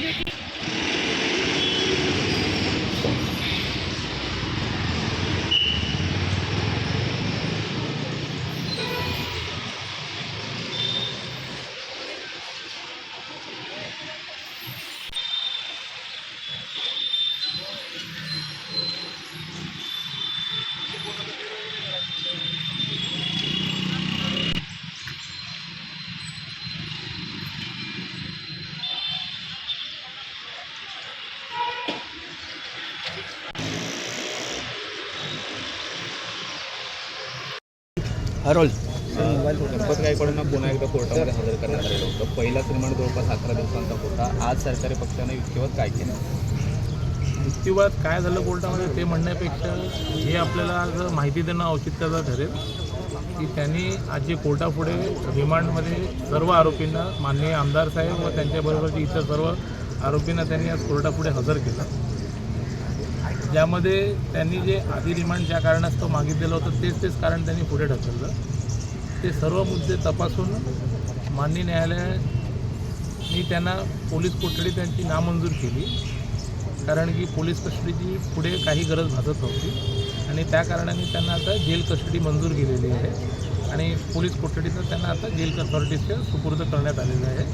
দেখি हरोल. गायकवाडांना पुन्हा एकदा कोर्टामध्ये हजर करण्यात आलेलं होतं. पहिलाच रिमांड जवळपास अकरा दिवसांचा होता. आज सरकारी पक्षाने युक्तिवाद काय केलं? युक्तिवाद काय झालं कोर्टामध्ये ते म्हणण्यापेक्षा हे आपल्याला आज माहिती देणं औचित्याचं ठरेल की त्यांनी आज जे कोर्टापुढे रिमांडमध्ये सर्व आरोपींना माननीय आमदार साहेब व त्यांच्याबरोबरचे इतर सर्व आरोपींना त्यांनी आज कोर्टापुढे हजर केलं. ज्यामध्ये त्यांनी जे आधी रिमांड ज्या कारणास्तव मागितलेलं होतं तेच तेच कारण त्यांनी पुढे ढकललं. ते सर्व मुद्दे तपासून माननीय न्यायालयाने त्यांना पोलीस कोठडी त्यांची नामंजूर केली. कारण की पोलीस कस्टडीची पुढे काही गरज भासत नव्हती. आणि त्या कारणाने त्यांना आता जेल कस्टडी मंजूर केलेली आहे. आणि पोलीस कोठडीचं त्यांना आता जेल अथॉरिटीजच्या सुपूर्द करण्यात आलेलं आहे.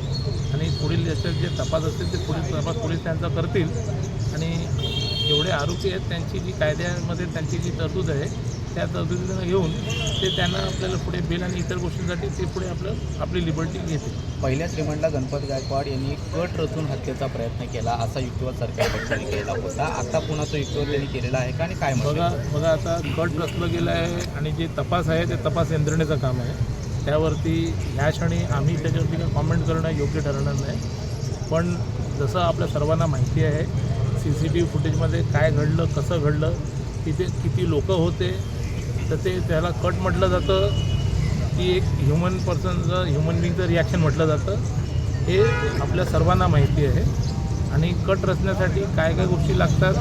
आणि पुढील याच्यात जे तपास असतील ते पुढील तपास पोलीस त्यांचा करतील. आणि जेवढे आरोपी आहेत त्यांची जी कायद्यामध्ये त्यांची जी तरतूद आहे त्या तरतुदीनं घेऊन ते त्यांना आपल्याला पुढे बेल आणि इतर गोष्टींसाठी ते पुढे आपलं आपली लिबर्टी घेतील. पहिल्याच रिमांडला गणपत गायकवाड यांनी कट रचून हत्येचा प्रयत्न केला असा युक्तिवाद सरकारी पक्षाने केलेला होता. आता पुन्हा तो युक्तिवाद त्यांनी केलेला आहे का आणि काय बघा बघा आता कट रचलं गेलं आहे आणि जे तपास आहे ते तपास यंत्रणेचं काम आहे. त्यावरती ह्या क्षणी आम्ही त्याच्यावरती कॉमेंट करणं योग्य ठरणार नाही. पण जसं आपल्या सर्वांना माहिती आहे सी सी टी व्ही फुटेजमध्ये काय घडलं कसं घडलं तिथे किती लोक होते तर ते त्याला कट म्हटलं जातं. की एक ह्युमन पर्सनचं ह्युमन बिंगचं रिॲक्शन म्हटलं जातं. हे आपल्या सर्वांना माहिती आहे. आणि कट रचण्यासाठी काय काय गोष्टी लागतात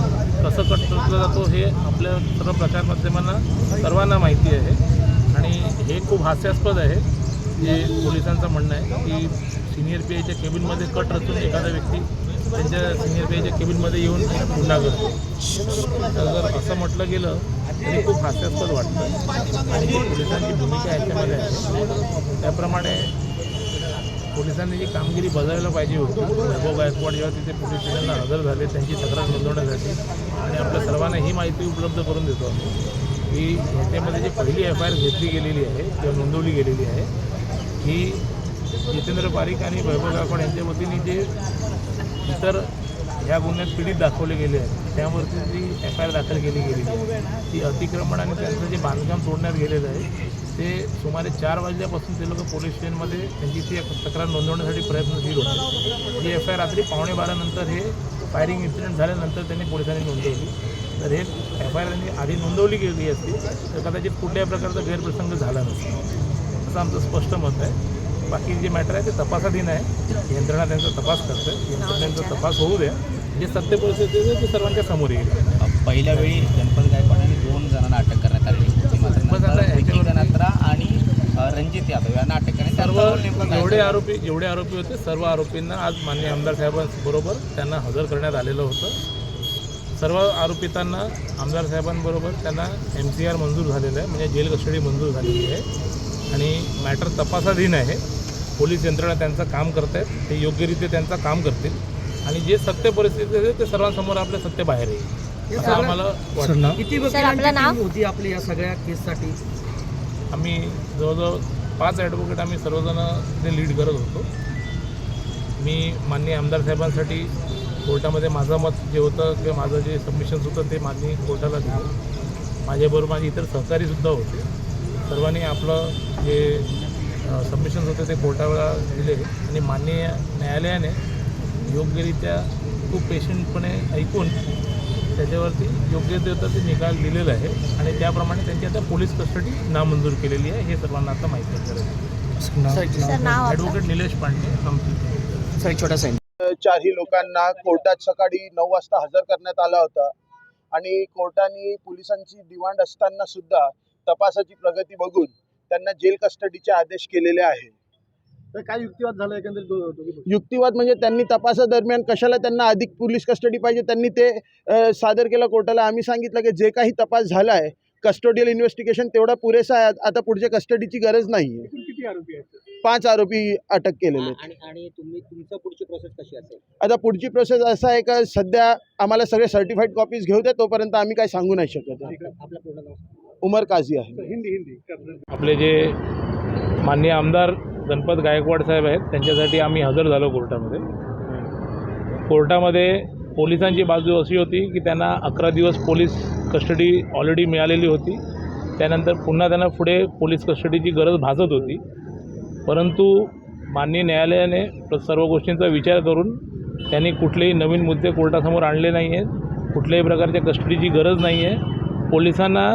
कसं कट रचला जातो हे आपल्या सर्व प्रचारमाध्यमांना सर्वांना माहिती आहे. आणि हे खूप हास्यास्पद आहे जे पोलिसांचं म्हणणं आहे की सिनियर पी आयच्या केबिनमध्ये कट रचून एखादा व्यक्ती त्यांच्या सिनियर पी केबिनमध्ये येऊन गुन्हा करतो. तर जर असं म्हटलं गेलं तरी खूप हास्यास्पद वाटतं. आणि पोलिसांची भूमिका याच्यामध्ये आहे त्याप्रमाणे पोलिसांनी जी कामगिरी बजावायला पाहिजे होती वैभव गायकवाड जेव्हा तिथे पोलीस स्टेशनला हजर झाले त्यांची तक्रार नोंदवण्यासाठी आणि आपल्या सर्वांना ही माहिती उपलब्ध करून देतो आम्ही की ह्याच्यामध्ये जी पहिली एफ आय आर घेतली गेलेली आहे किंवा नोंदवली गेलेली आहे ही जितेंद्र पारिक आणि वैभव गायकवाड यांच्या वतीने जे इतर ह्या गुन्ह्यात पीडित दाखवले गेले आहेत. त्यावरती जी एफ आय आर दाखल केली गेलेली आहे ती अतिक्रमण आणि त्यांचं जे बांधकाम तोडण्यात गेलेलं आहे ते सुमारे चार वाजल्यापासून ते लोक पोलीस स्टेशनमध्ये त्यांची ती तक्रार नोंदवण्यासाठी प्रयत्नशील होते. ही एफ आय आर रात्री पावणे बारानंतर हे फायरिंग इन्सिडेंट झाल्यानंतर त्यांनी पोलिसांनी नोंदवली. तर हे एफ आय आर त्यांनी आधी नोंदवली गेली असती तर कदाचित कुठल्याही प्रकारचा गैरप्रसंग झाला नसतो. असं आमचं स्पष्ट मत आहे. बाकी जे मॅटर आहे ते तपासाधीन आहे. यंत्रणा त्यांचा तपास करते. यंत्रणेचा तपास होऊ द्या. जे सत्य परिस्थिती ते सर्वांच्या समोर येईल. पहिल्या वेळी गणपत गायकवाडांनी दोन जणांना अटक करण्यात आली. नंतर आणि रणजित यादव यांना अटक करण्यात सर्व त्यांचा जेवढे? आरोपी जेवढे आरोपी होते. सर्व आरोपींना आज मान्य आमदार साहेबांबरोबर त्यांना हजर करण्यात आलेलं होतं. सर्व आरोपितांना आमदार साहेबांबरोबर त्यांना एम सी आर मंजूर झालेलं आहे. म्हणजे जेल कस्टडी मंजूर झालेली आहे. आणि मॅटर तपासाधीन आहे. पोलीस यंत्रणा त्यांचं काम करत आहेत ते योग्यरित्या त्यांचं काम करतील. आणि जे सत्य परिस्थिती आहे ते सर्वांसमोर आपलं सत्य बाहेर येईल असं आम्हाला वाटतं. किती सर, आपलं नाव? वकिलांची होती आपली या सगळ्या केससाठी? आम्ही जवळजवळ पाच ॲडव्होकेट आम्ही सर्वजण ते लीड करत होतो. मी माननीय आमदार साहेबांसाठी कोर्टामध्ये माझं मत जे होतं किंवा माझं जे सबमिशन्स होतं ते माननीय कोर्टाला दिलं. माझ्याबरोबर माझे इतर सहकारीसुद्धा होते. सर्वांनी आपलं जे सबमिशन्स होते ते कोर्टाला दिले आणि माननीय न्यायालयाने योग्यरित्या खूप पेशंटपणे ऐकून त्याच्यावरती योग्य ते होतं ते निकाल दिलेला आहे आणि त्याप्रमाणे त्यांची आता पोलीस कस्टडी नामंजूर केलेली आहे हे सर्वांना आता माहिती आहे. सर नाव आपलं? ॲडव्होकेट निलेश पांडे छोटा साईन चारही लोकांना कोर्टात सकाळी नऊ वाजता हजर करण्यात आला होता आणि कोर्टाने पोलिसांची डिमांड असताना सुद्धा तपासाची प्रगती बघून त्यांना जेल कस्टडीचे आदेश केलेले आहे. तर काय युक्तिवाद झाला एकंदरीत? युक्तिवाद म्हणजे त्यांनी तपासादरम्यान कशाला त्यांना अधिक पोलीस कस्टडी पाहिजे? त्यांनी ते सादर केलं कोर्टाला. आम्ही सांगितलं की जे काही तपास झाला आहे कस्टोडियल इन्व्हेस्टिगेशन तेवढा पुरेसा आहे. आता पुढच्या कस्टडीची गरज नाही आहे किती आरोपी आहेत? पाच आरोपी अटक केलेले आहेत. आणि आणि तुम्ही तुमचं पुढची प्रोसेस कशी असेल? आता पुढची प्रोसेस असं आहे का सध्या आम्हाला सगळे सर्टिफाईड कॉपीज घेऊ द्या तोपर्यंत आम्ही काही सांगू नाही शकत. आहे. आपलं आपलं पूर्ण नाव उमर काझी आहे. हिंदी हिंदी. आपले जे माननीय आमदार गणपत गायकवाड साहेब आहेत त्यांच्यासाठी आम्ही हजर झालो कोर्टामध्ये. कोर्टामध्ये पोलिसांची बाजू अशी होती की त्यांना अकरा दिवस पोलीस कस्टडी ऑलरेडी मिळालेली होती. त्यानंतर पुन्हा त्यांना पुढे पोलीस कस्टडीची गरज भासत होती. परंतु माननीय न्यायालयाने सर्व गोष्टींचा विचार करून त्यांनी कुठलेही नवीन मुद्दे कोर्टासमोर आणले नाही आहेत कुठल्याही प्रकारच्या कस्टडीची गरज नाही आहे पोलिसांना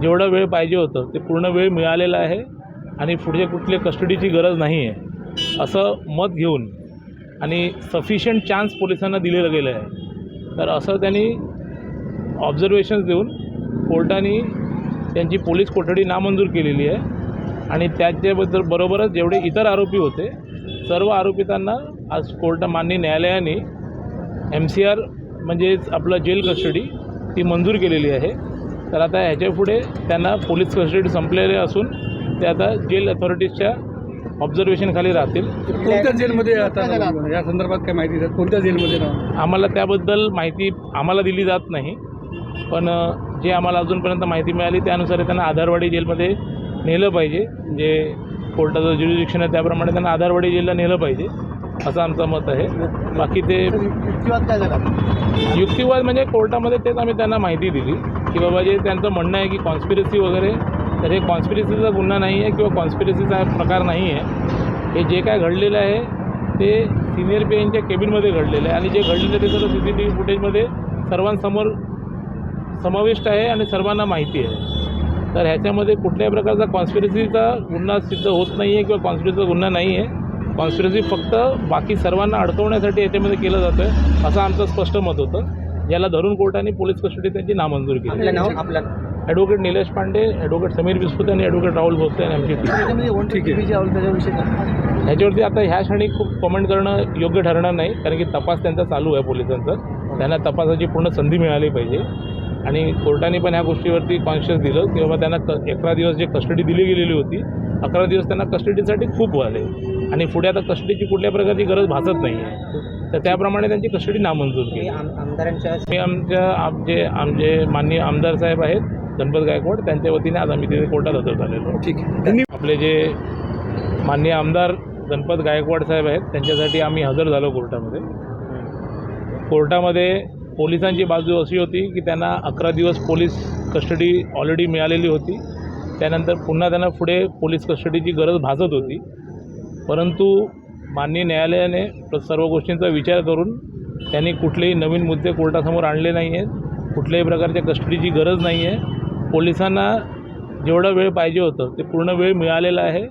जेवढा वेळ पाहिजे होतं ते पूर्ण वेळ मिळालेला आहे आणि पुढच्या कुठले कस्टडीची गरज नाही आहे असं मत घेऊन आणि सफिशियंट चान्स पोलिसांना दिलेलं गेलं आहे. तर असं त्यांनी ऑब्झर्वेशन्स देऊन कोर्टाने त्यांची पोलीस कोठडी नामंजूर केलेली आहे आणि त्याच्याबद्दल बरोबरच जेवढे इतर आरोपी होते सर्व आरोपितांना आज कोर्ट मान्य न्यायालयाने एम सी आर म्हणजेच आपलं जेल कस्टडी ती मंजूर केलेली आहे. तर आता ह्याच्यापुढे त्यांना पोलीस कस्टडी संपलेले असून ते आता जेल अथॉरिटीजच्या ऑब्झर्वेशनखाली राहतील. कोणत्या जेलमध्ये आता या संदर्भात काय माहिती द्या कोणत्या जेलमध्ये राहणार? आम्हाला त्याबद्दल माहिती आम्हाला दिली जात नाही. पण जे आम्हाला अजूनपर्यंत माहिती मिळाली त्यानुसार त्यांना आधारवाडी जेलमध्ये नेलं पाहिजे. जे कोर्टाचं ज्युरिडिक्शन आहे त्याप्रमाणे त्यांना आधारवाडी जेलला नेलं पाहिजे. असं आमचं मत आहे. बाकी ते युक्तिवाद काय झाला? युक्तिवाद म्हणजे कोर्टामध्ये तेच आम्ही त्यांना माहिती दिली. की बाबा जे त्यांचं म्हणणं आहे की कॉन्स्पिरसी वगैरे तर हे कॉन्स्पिरसीचा गुन्हा नाही आहे किंवा कॉन्स्पिरसीचा प्रकार नाही आहे. हे जे काय घडलेलं आहे ते सिनियर पी एनच्या केबिनमध्ये घडलेलं आहे. आणि जे घडलेलं ते सर्व सी सी टी व्ही फुटेजमध्ये सर्वांसमोर समाविष्ट आहे आणि सर्वांना माहिती आहे. तर ह्याच्यामध्ये कुठल्याही प्रकारचा कॉन्स्पिरसीचा गुन्हा सिद्ध होत नाही आहे किंवा कॉन्स्पिरसीचा गुन्हा नाही आहे. कॉन्स्पिरसी फक्त बाकी सर्वांना अडकवण्यासाठी याच्यामध्ये केलं जातं आहे असं आमचं स्पष्ट मत होतं. ज्याला धरून कोर्टाने पोलीस कस्टडी त्यांची नामंजूर केली. ॲडव्होकेट निलेश पांडे ॲडव्होकेट समीर बिस्पुते आणि ॲडव्होकेट राहुल भोसले आणि आमची? ह्याच्यावरती आता ह्या क्षणी खूप कमेंट करणं योग्य ठरणार नाही कारण की तपास त्यांचा चालू आहे पोलिसांचा. त्यांना तपासाची पूर्ण संधी मिळाली पाहिजे. आणि कोर्टाने पण ह्या गोष्टीवरती कॉन्शियस दिलं की बाबा त्यांना क अकरा दिवस जे कस्टडी दिली गेलेली होती अकरा दिवस त्यांना कस्टडीसाठी खूप झाले आणि पुढे आता कस्टडीची कुठल्या प्रकारची गरज भासत नाही आहे तर त्याप्रमाणे त्यांची कस्टडी नामंजूर केली. आम- आमदारांच्या मी आमच्या आमचे आमचे माननीय आमदार साहेब आहेत गणपत गायकवाड त्यांच्या वतीने आज आम्ही तिथे कोर्टात हजर झालेलो ठीक आहे. आपले जे माननीय आमदार गणपत गायकवाड साहेब आहेत त्यांच्यासाठी आम्ही हजर झालो कोर्टामध्ये. कोर्टामध्ये पोलिसांची बाजू अशी होती की त्यांना अकरा दिवस पोलीस कस्टडी ऑलरेडी मिळालेली होती. त्यानंतर पुन्हा त्यांना पुढे पोलीस कस्टडीची गरज भासत होती. परंतु माननीय न्यायालयाने सर्व गोष्टींचा विचार करून त्यांनी कुठलेही नवीन मुद्दे कोर्टासमोर आणले नाही आहेत कुठल्याही प्रकारच्या कस्टडीची गरज नाही आहे पोलिसांना जेवढा वेळ पाहिजे होतं ते पूर्ण वेळ मिळालेला आहे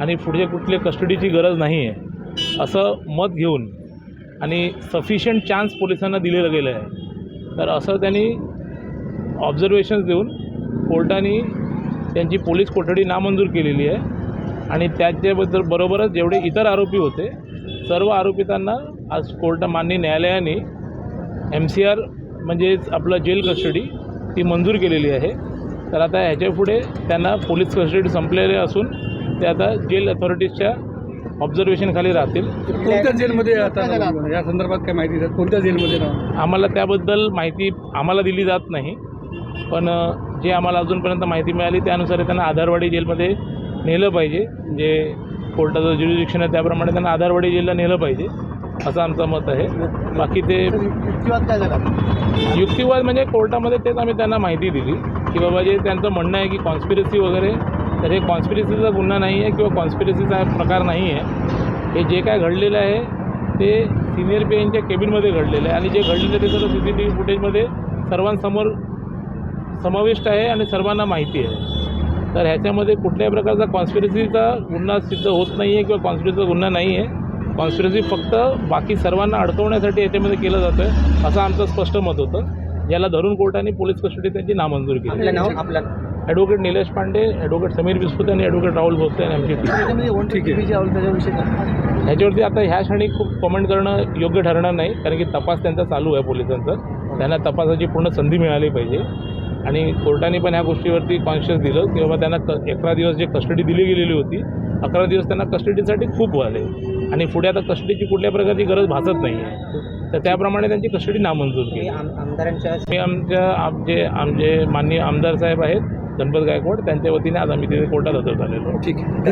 आणि पुढचे कुठले कस्टडीची गरज नाही आहे असं मत घेऊन आणि सफिशियंट चान्स पोलिसांना दिलेलं गेलं आहे. तर असं त्यांनी ऑब्झर्वेशन्स देऊन कोर्टाने त्यांची पोलीस कोठडी नामंजूर केलेली आहे. आणि त्याच्याबद्दल बरोबरच जेवढे इतर आरोपी होते सर्व आरोपितांना आज कोर्ट मान्य न्यायालयाने एम सी आर म्हणजेच आपलं जेल कस्टडी ती मंजूर केलेली आहे. तर आता ह्याच्यापुढे त्यांना पोलीस कस्टडी संपलेले असून ते आता जेल अथॉरिटीजच्या ऑब्झर्वेशनखाली राहतील. कोणत्या जेलमध्ये आता या संदर्भात काय माहिती द्या कोणत्या जेलमध्ये? आम्हाला त्याबद्दल माहिती आम्हाला दिली जात नाही. पण जे आम्हाला अजूनपर्यंत माहिती मिळाली त्यानुसार त्यांना आधारवाडी जेलमध्ये नेलं पाहिजे. जे कोर्टाचं ज्युरिडिक्शन आहे त्याप्रमाणे त्यांना आधारवाडी जेलला नेलं पाहिजे असं आमचं मत आहे. बाकी ते युक्तिवाद काय झाला? युक्तिवाद म्हणजे कोर्टामध्ये तेच आम्ही त्यांना माहिती दिली की बाबा जे त्यांचं म्हणणं आहे की कॉन्स्पिरसी वगैरे तर हे कॉन्स्पिरसीचा गुन्हा नाही आहे किंवा कॉन्स्पिरसीचा प्रकार नाही आहे. हे जे काय घडलेलं आहे ते सिनियर पी एनच्या केबिनमध्ये घडलेलं आहे. आणि जे घडलेलं ते सर्व सी सी टी व्ही फुटेजमध्ये सर्वांसमोर समाविष्ट आहे आणि सर्वांना माहिती आहे. तर ह्याच्यामध्ये कुठल्याही प्रकारचा कॉन्स्पिरसीचा गुन्हा सिद्ध होत नाही आहे किंवा कॉन्स्पिरसीचा गुन्हा नाही आहे कॉन्स्पिरसी फक्त बाकी सर्वांना अडकवण्यासाठी याच्यामध्ये केलं जातं आहे असं आमचं स्पष्ट मत होतं. ज्याला धरून कोर्टाने पोलीस कस्टडी त्यांची नामंजूर केली. आपलं नाव? आपलं. ॲडव्होकेट निलेश पांडे ॲडव्होकेट समीर बिस्पुते आणि ॲडव्होकेट राहुल भोसले आणि आमची टीम. त्याच्यामध्ये वन ठीक आहे. जी आवड त्याच्याविषयी काय? ह्याच्यावरती आता ह्या क्षणी खूप कमेंट करणं योग्य ठरणार नाही कारण की तपास त्यांचा चालू आहे पोलिसांचा. त्यांना तपासाची पूर्ण संधी मिळाली पाहिजे. आणि कोर्टाने पण ह्या गोष्टीवरती कॉन्शियस दिलं की बाबा त्यांना क अकरा दिवस जे कस्टडी दिली गेलेली होती अकरा दिवस त्यांना कस्टडीसाठी खूप झाले आणि पुढे आता कस्टडीची कुठल्या प्रकारची गरज भासत नाही आहे तर त्याप्रमाणे त्यांची कस्टडी नामंजूर हे केली. आम- आमदारांच्या मी आमच्या आमचे आमचे माननीय आमदार साहेब आहेत गणपत गायकवाड त्यांच्या वतीने आज आम्ही तिथे कोर्टात हजर झालेलो ठीक आहे.